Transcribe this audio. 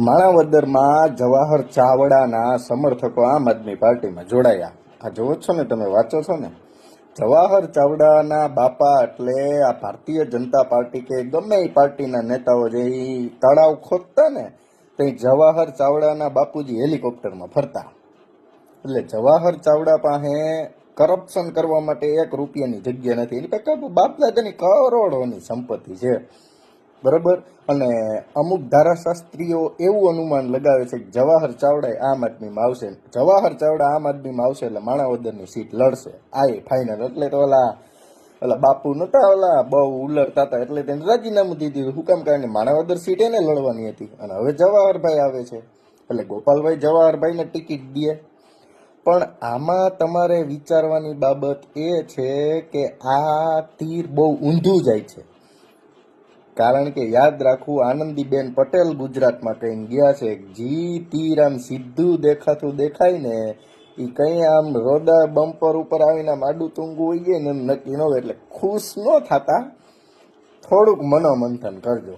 માણાવદરમાં જવાહર ચાવડાના સમર્થકો આમ આદમી પાર્ટીમાં જોડાયા. આ જુઓ છો ને તમે, વાંચો છો ને? જવાહર ચાવડાના બાપા એટલે આ ભારતીય જનતા પાર્ટી કે ગમે એ પાર્ટીના નેતાઓ જે તળાવ ખોદતા ને, તે જવાહર ચાવડાના બાપુજી હેલિકોપ્ટરમાં ફરતા. એટલે જવાહર ચાવડા પાસે કરપ્શન કરવા માટે એક રૂપિયાની જગ્યા નથી. એની પાસે બાપ દાદાની કરોડોની સંપત્તિ છે. બરાબર? અને અમુક ધારાશાસ્ત્રીઓ એવું અનુમાન લગાવે છે કે જવાહર ચાવડા આમ આદમીમાં આવશે. જવાહર ચાવડા આમ આદમીમાં આવશે એટલે માણાવદરની સીટ લડશે. આ એ ફાઇનલ એટલે તો ઓલા ઓલા બાપુ નતા ઓલા, બહુ ઉલરતા હતા એટલે તેને રાજીનામું દીધું. શું કામ? કારણ માણાવદર સીટ એને લડવાની હતી. અને હવે જવાહરભાઈ આવે છે. એટલે ગોપાલભાઈ જવાહરભાઈને ટિકિટ દે. પણ આમાં તમારે વિચારવાની બાબત એ છે કે આ તીર બહુ ઊંધું જાય છે. કારણ કે યાદ રાખવું, આનંદીબેન પટેલ ગુજરાતમાં કહીને ગયા છે, જી તીર સીધું દેખાતું દેખાય ને એ કંઈ આમ રોદા બમ્પર ઉપર આવીને માડું આડું તૂંગું હોય ને નક્કી ન હોય. એટલે ખુશ ન થતા, થોડુંક મનોમંથન કરજો.